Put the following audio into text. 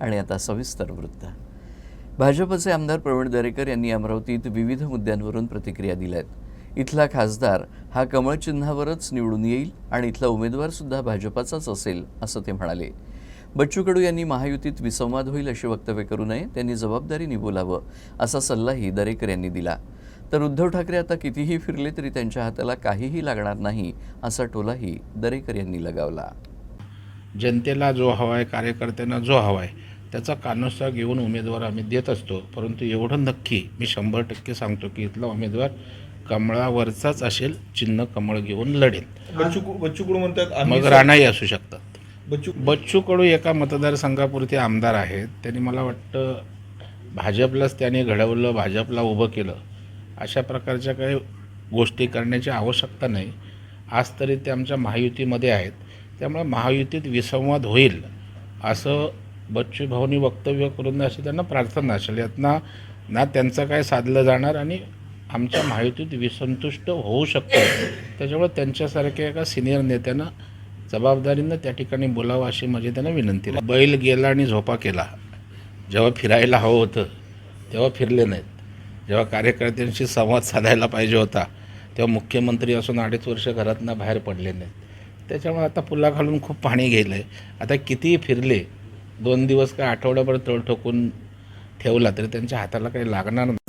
आणि आता सविस्तर वृत्त. भाजपचे आमदार प्रवीण दरेकर यांनी अमरावतीत विविध मुद्द्यांवरून प्रतिक्रिया दिल्या आहेत इथला खासदार हा कमळ चिन्हावरच निवडून येईल आणि इथला उमेदवार सुद्धा भाजपाचाच असेल असं ते म्हणाले. बच्चू कडू यांनी महायुतीत विसंवाद होईल अशी वक्तव्य करू नये त्यांनी जबाबदारीने बोलावं असा सल्लाही दरेकर यांनी दिला. तर उद्धव ठाकरे आता कितीही फिरले तरी त्यांच्या हाताला काहीही लागणार नाही असा टोलाही दरेकर यांनी लगावला. जनतेला जो हवा आहे कार्यकर्त्यांना जो हवा आहे त्याचा कानोसा घेऊन उमेदवार आम्ही देत असतो. परंतु एवढं नक्की मी शंभर टक्के सांगतो की इथला उमेदवार कमळावरचाच असेल चिन्ह कमळ घेऊन लढेल. बच्चू बच्चू कडू म्हणतात मग राणाही असू शकतात. बच्चू बच्चू कडू एका मतदारसंघापुरते आमदार आहेत. त्यांनी मला वाटतं भाजपलाच त्यांनी घडवलं भाजपला उभं केलं. अशा प्रकारच्या काही गोष्टी करण्याची आवश्यकता नाही. आज तरी ते आमच्या महायुतीमध्ये आहेत. त्यामुळे महायुतीत विसंवाद होईल असं बच्चूभाऊनी वक्तव्य करून अशी त्यांना प्रार्थना असेल म्हणजे यातना ना त्यांचं काय साधलं जाणार आणि आमच्या माहितीत विसंतुष्ट होऊ शकतं. त्याच्यामुळे त्यांच्यासारख्या एका सिनियर नेत्यानं जबाबदारीनं त्या ठिकाणी बोलावं अशी माझी त्यांना विनंती आहे. बैल गेला आणि झोपा केला. जेव्हा फिरायला हवं होतं तेव्हा फिरले नाहीत. जेव्हा कार्यकर्त्यांशी संवाद साधायला पाहिजे होता तेव्हा मुख्यमंत्री असून अडीच वर्ष घरातनं बाहेर पडले नाहीत. त्याच्यामुळे आता पुला घालून खूप पाणी गेलं आहे आता कितीही फिरले दोन दिवस काय आठवड्याभर तळ ठोकून ठेवला तरी त्यांच्या हाताला काही लागणार नाही.